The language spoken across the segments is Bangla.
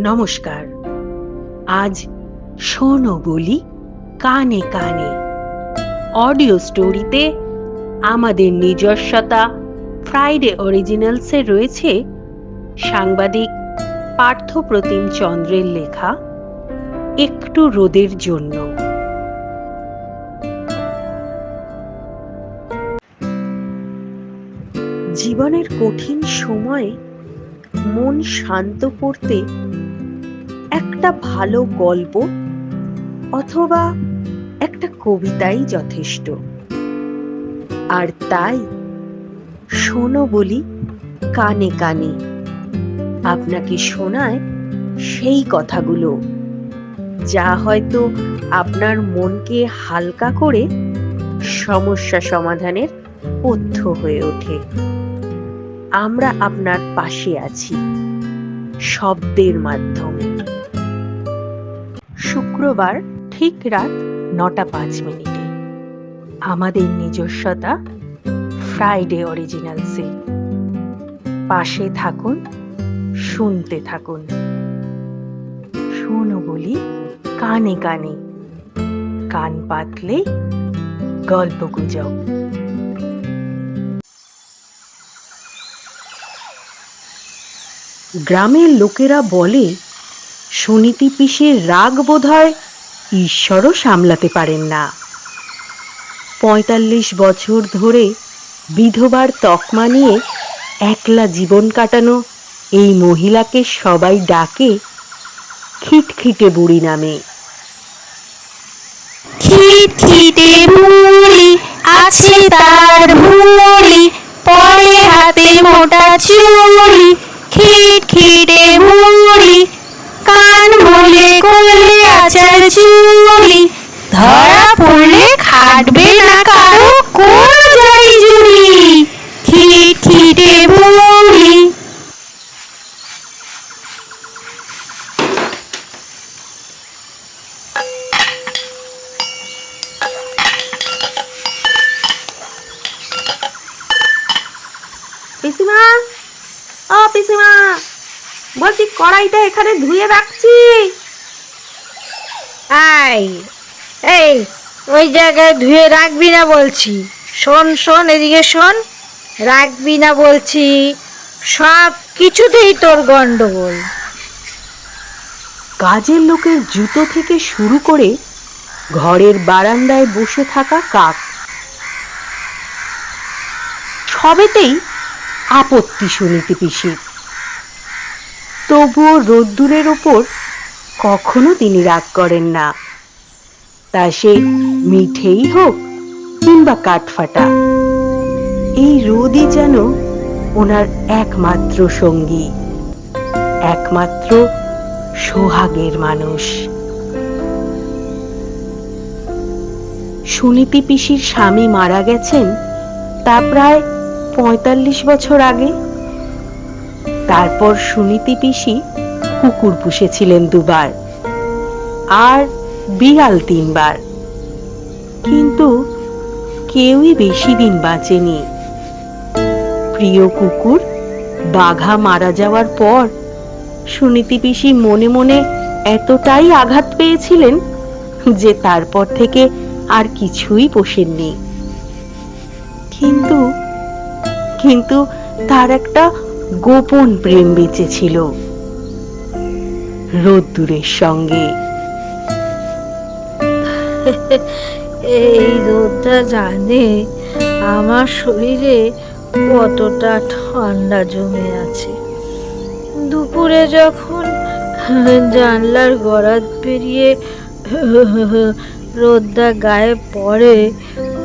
নমস্কার। আজ শোনো বলি কানে কানে। অডিও স্টোরিতে আমাদের নিজস্বতা, ফ্রাইডে অরিজিনালসে রয়েছে সাংবাদিক পার্থপ্রতিম চন্দ্রের লেখা, একটু রোদের জন্য। জীবনের কঠিন সময়ে মন শান্ত করতে একটা ভালো গল্প অথবা একটা কবিতাই যথেষ্ট। আর তাই শোনো বলি কানে কানে। আপনাকে শোনায় সেই কথাগুলো। যা হয়তো আপনার মনকে হালকা করে সমস্যা সমাধানের পথ্য হয়ে ওঠে। আমরা আপনার পাশে আছি, শব্দের মাধ্যমে। শুক্রবার ঠিক রাত নটা পাঁচ মিনিটে। আমাদের নিজস্বতা ফ্রাইডে অরিজিনালসে পাশে থাকুন, শুনতে থাকুন। শোনো বলি, কানে কানে। কান পাতলে গল্প গুজব। গ্রামের লোকেরা বলে সুনীতি পিসের রাগ বোধহয় ঈশ্বরও সামলাতে পারেন না। পঁয়তাল্লিশ বছর ধরে বিধবার তকমা নিয়ে একলা জীবন কাটানো এই মহিলাকে সবাই ডাকে খিটখিটে বুড়ি নামে। খিটখিটে বুড়ি আছে তার ভুড়ি, পরে হাতে মোটা চুড়ি। খিটখিটে বুড়ি কান বলে করলে আচার চুড়ি ধরা পড়লে খাটবে না কারও কোন যাই জুড়ি খিটখিটে বুড়ি পিসিমা ও পিসিমা বলছি কড়াইটা এখানে ধুয়ে রাখছি। আই এই, ওই জায়গায় ধুয়ে রাখবি না বলছি। শোন শোন, এদিকে শোন। রাখবি না বলছি। সব কিছুতেই তোর গন্ডগোল। কাজের লোকের জুতো থেকে শুরু করে ঘরের বারান্দায় বসে থাকা কাক। সবেতেই আপত্তি শুনিতে পিসির। তবুও রোদ্দুরের ওপর কখনো তিনি রাগ করেন না। তা সে মিঠেই হোক কিংবা কাঠফাটা, এই রোদই যেন ওনার একমাত্র সঙ্গী, একমাত্র সোহাগের মানুষ। সুনীতি পিসির স্বামী মারা গেছেন তা প্রায় পঁয়তাল্লিশ বছর আগে। তারপর সুনীতি পিসি কুকুর পুষেছিলেন দুবার, আর বিড়াল তিনবার। কিন্তু কেউই বেশি দিন বাঁচেনি। প্রিয় কুকুর, বাঘা মারা যাওয়ার পর সুনীতি পিসি মনে মনে এতটাই আঘাত পেয়েছিলেন যে তারপর থেকে আর কিছুই পোষেননি। কিন্তু কিন্তু তার একটা গোপন প্রেম বেঁচে ছিল। রোদ্দুরের সঙ্গে। এই রোদটা জানে আমার শরীরে কতটা ঠান্ডা জমে আছে। দুপুরে যখন জানলার গড়াত পেরিয়ে রোদটা গায়ে পড়ে,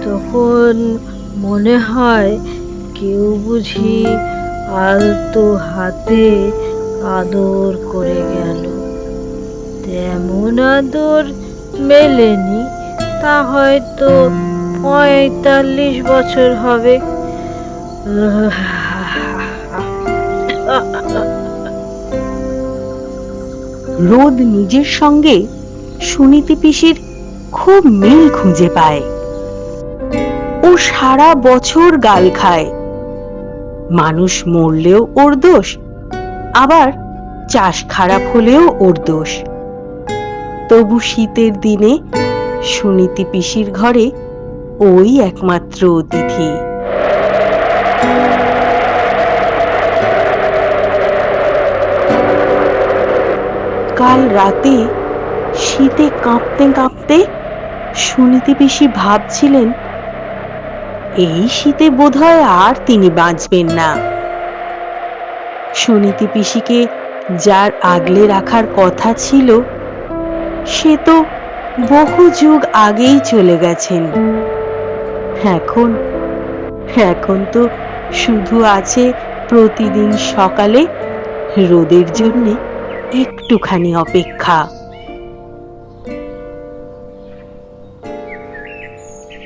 তখন মনে হয় কেউ বুঝি আলতো হাতে আদর করে গেল। তেমন আদর মেলেনি, তা হয়তো পঁয়তাল্লিশ বছর হবে। রোদ নিজের সঙ্গে সুনীতি পিসির খুব মিল খুঁজে পায়। ও সারা বছর গাল খায়। মানুষ মরলেও ওর দোষ, আবার চাষ খারাপ হলেও ওর দোষ। তবু শীতের দিনে সুনীতি পিসির ঘরে ওই একমাত্র অতিথি। কাল রাতে শীতে কাঁপতে কাঁপতে সুনীতি পিসি ভাবছিলেন এই শীতে বোধহয় আর তিনি বাঁচবেন না। সুনীতি পিসিকে যার আগলে রাখার কথা ছিল, সে তো বহু যুগ আগেই চলে গেছেন। এখন এখন তো শুধু আছে প্রতিদিন সকালে রোদের জন্যে একটুখানি অপেক্ষা।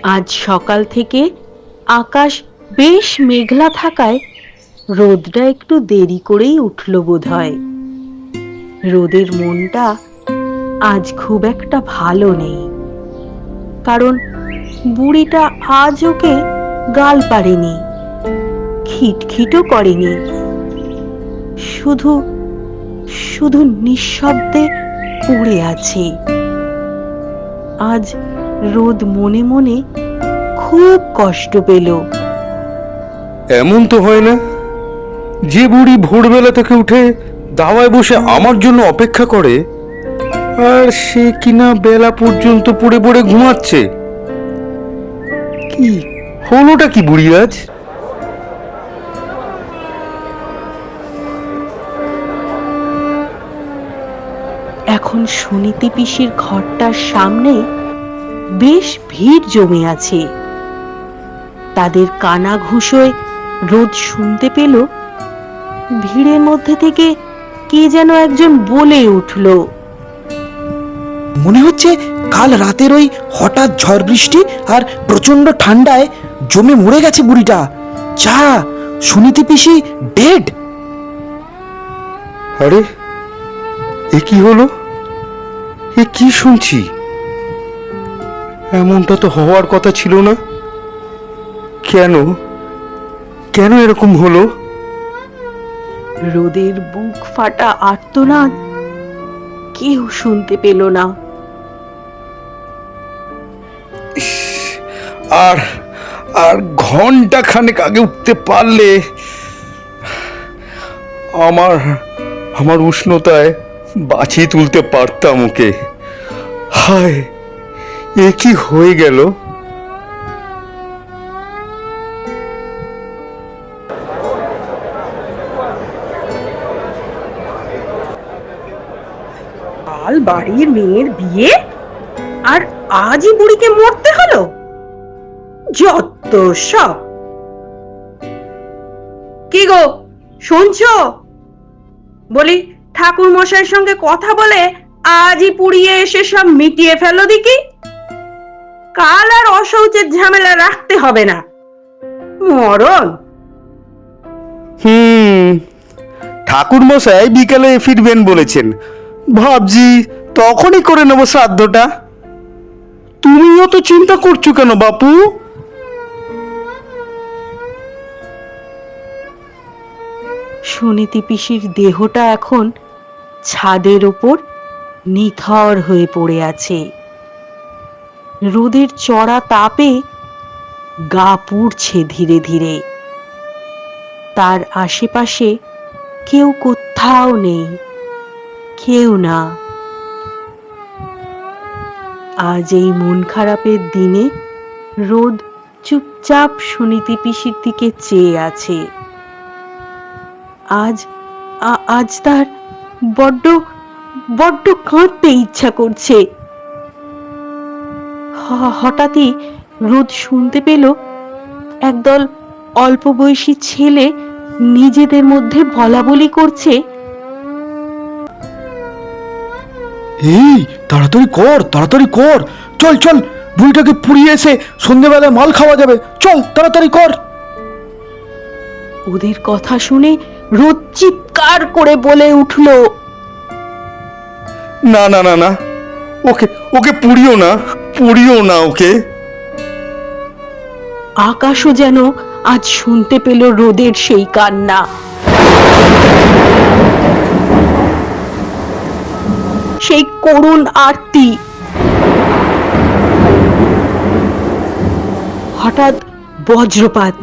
আজ সকাল থেকে আকাশ বেশ মেঘলা থাকায় রোদটা একটু দেরি করেই উঠল বোধ হয় রোদের মনটা আজ খুব একটা ভালো নেই। কারণ বুড়িটা আজ ওকে গাল পারেনি খিটখিটও করেনি। শুধু শুধু নিঃশব্দে পড়ে আছে। আজ রোদ মনে মনে খুব কষ্ট পেল। এমন তো হয় না? যে বুড়ি ভোরবেলা থেকে উঠে দাওয়ায় বসে আমার জন্য অপেক্ষা করে আর সে কিনা বেলা পর্যন্ত পড়ে পড়ে ঘুমাচ্ছে। কি হলোটা কি বুড়ি আজ এখন সুনীতি পিসির ঘরটার সামনে বেশ ভিড় জমে আছে। তাদের কানা ঘুষোয় রোদ শুনতে পেল। ভিড়ের মধ্যে থেকে কে যেন একজন বলে উঠল। মনে হচ্ছে কাল রাতের ওই হঠাৎ ঝড় বৃষ্টি আর প্রচণ্ড ঠান্ডায় জমে মরে গেছে বুড়িটা। যা সুনীতি পিসি ডেড আরে এ কি হলো? এ কি শুনছি? এমনটা তো হওয়ার কথা ছিল না। কেন? কেন এরকম হলো? রোদের বুক ফাটা আর্তনাদ কেউ শুনতে পেল না। আর আর ঘণ্টা খানেক আগে উঠতে পারলে আমার আমার উষ্ণতায় বাঁচিয়ে তুলতে পারতাম ওকে। হায় এ কি হয়ে গেল? বাড়ির মেয়ের বিয়ে? আর আজই বুড়িকে মরতে হলো? যত সব। কি গো, শুনছো? বলি ঠাকুর মশাইয়ের সঙ্গে কথা বলে আজই পুড়িয়ে এসে সব মিটিয়ে ফেলো দেখি। কাল আর অশৌচের ঝামেলা রাখতে হবে না। মরণ। হুম ঠাকুর মশাই বিকালে ফিরবেন বলেছেন। ভাবছি তখনই করে নেব শ্রাদ্ধটা। তুমিও তো চিন্তা করছ কেন, বাপু? সুনীতি পিসির দেহটা এখন ছাদের ওপর নিথর হয়ে পড়ে আছে। রোদের চড়া তাপে গা পুড়ছে ধীরে ধীরে। তার আশেপাশে কেউ কোথাও নেই, কেউ না। আজ এই মন খারাপের দিনে রোদ চুপচাপ সুনীতি পিসির দিকে চেয়ে আছে। আজ আজ তার বড্ড বড্ড কাঁদতে ইচ্ছা করছে। হঠাৎই রোদ শুনতে পেল একদল অল্প বয়সী ছেলে নিজেদের মধ্যে বলা বলি করছে। এই তাড়াতাড়ি কর তাড়াতাড়ি কর। চল চল বুড়িটাকে পুড়িয়ে এসে সন্ধেবেলায় মাল খাওয়া যাবে। চল তাড়াতাড়ি কর। ওদের কথা শুনে রোদ চিৎকার করে বলে উঠল। না না না না ওকে ওকে পুড়িও না পুড়িও না ওকে। আকাশও যেন আজ শুনতে পেল রোদের সেই কান্না। সেই করুণ আরতি। হঠাৎ বজ্রপাত।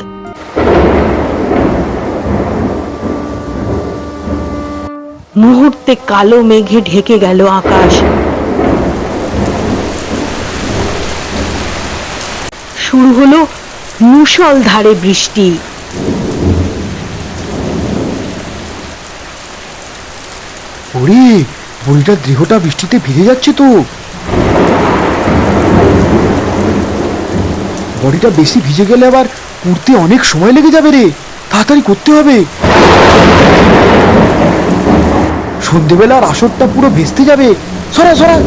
মুহূর্তে কালো মেঘে ঢেকে গেল আকাশ। শুরু হলো মুষলধারে বৃষ্টি। ওরে বুড়িটার দেহটা বৃষ্টিতে ভিজে যাচ্ছে তো। বডিটা বেশি ভিজে গেলে আবার উড়তে অনেক সময় লেগে যাবে রে। তাড়াতাড়ি করতে হবে। সন্ধেবেলার আসরটা পুরো ভেস্তে যাবে। সরা সরা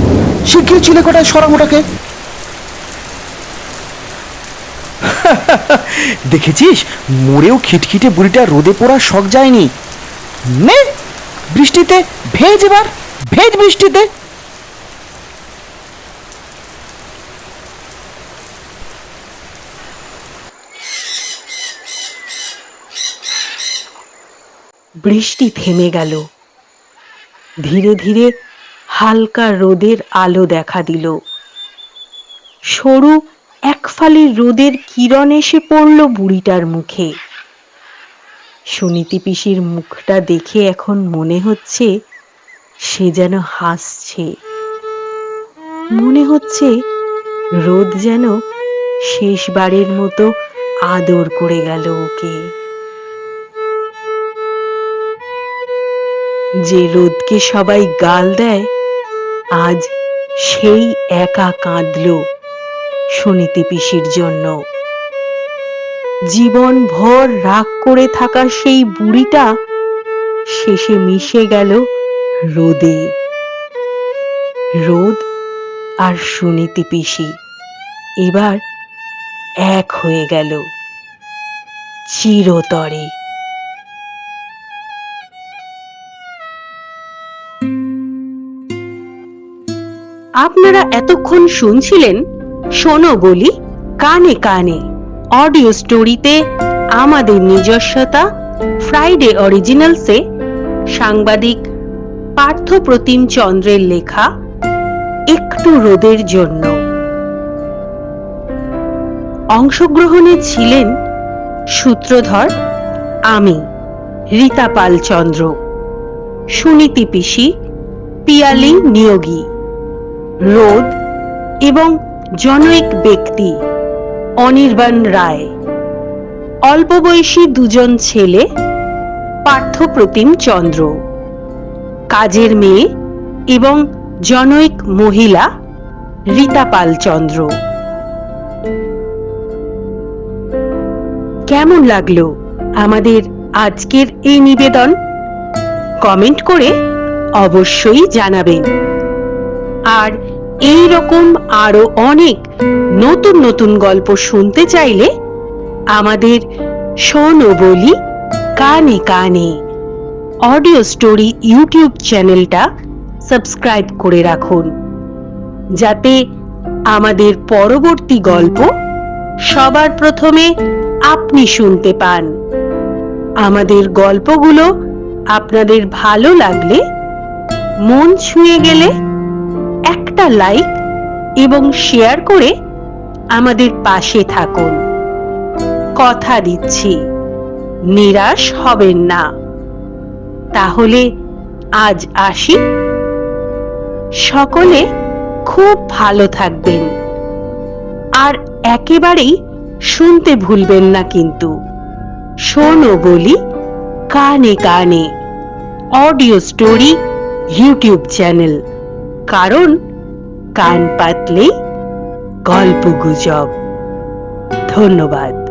শিগগির ছিলে কটায় সরা মোটাকে দেখেছিস? মরেও খিটখিটে বুড়িটা রোদে পড়ার শখ যায়নি। নে, বৃষ্টিতে ভেজ এবার। ভেজ বৃষ্টিতে। বৃষ্টি থেমে গেল। ধীরে ধীরে হালকা রোদের আলো দেখা দিল। সরু এক ফালি রোদের কিরণ এসে পড়ল বুড়িটার মুখে। সুনীতি পিসির মুখটা দেখে এখন মনে হচ্ছে সে যেন হাসছে। মনে হচ্ছে রোদ যেন শেষবারের মতো আদর করে গেল ওকে। যে রোদকে সবাই গাল দেয়, আজ সেই একা কাঁদল সুনীতি পিসির জন্য। জীবন ভর রাগ করে থাকা সেই বুড়িটা শেষে মিশে গেল রোদে। রোদ আর সুনীতি পিসি এবার এক হয়ে গেল চিরতরে। আপনারা এতক্ষণ শুনছিলেন শোনো বলি কানে কানে অডিও স্টোরিতে আমাদের নিজস্বতা, ফ্রাইডে অরিজিনালসে সাংবাদিক পার্থ প্রতিম চন্দ্রের লেখা একটু রোদের জন্য। অংশগ্রহণে ছিলেন সূত্রধর আমি, রীতা পাল চন্দ্র সুনীতি পিসি, পিয়ালি নিয়োগী, রোদ এবং জনৈক ব্যক্তি অনির্বাণ রায়। অল্প বয়সী দুজন ছেলে পার্থ প্রতিম চন্দ্র। কাজের মেয়ে এবং জনৈক মহিলা রীতা পাল চন্দ্র কেমন লাগল আমাদের আজকের এই নিবেদন? কমেন্ট করে অবশ্যই জানাবেন। আর এই রকম আরও অনেক নতুন নতুন গল্প শুনতে চাইলে আমাদের শোনো বলি কানে কানে অডিও স্টোরি ইউটিউব চ্যানেলটা সাবস্ক্রাইব করে রাখুন। যাতে আমাদের পরবর্তী গল্প সবার প্রথমে আপনি শুনতে পান। আমাদের গল্পগুলো আপনাদের ভালো লাগলে, মন ছুঁয়ে গেলে একটা লাইক এবং শেয়ার করে আমাদের পাশে থাকুন। কথা দিচ্ছি, নিরাশ হবেন না। তাহলে আজ আসি। সকলে খুব ভালো থাকবেন। আর একেবারেই শুনতে ভুলবেন না কিন্তু। শোনো বলি, কানে কানে অডিও স্টোরি ইউটিউব চ্যানেল। কারণ কান পাতলেই গল্প গুজব। ধন্যবাদ।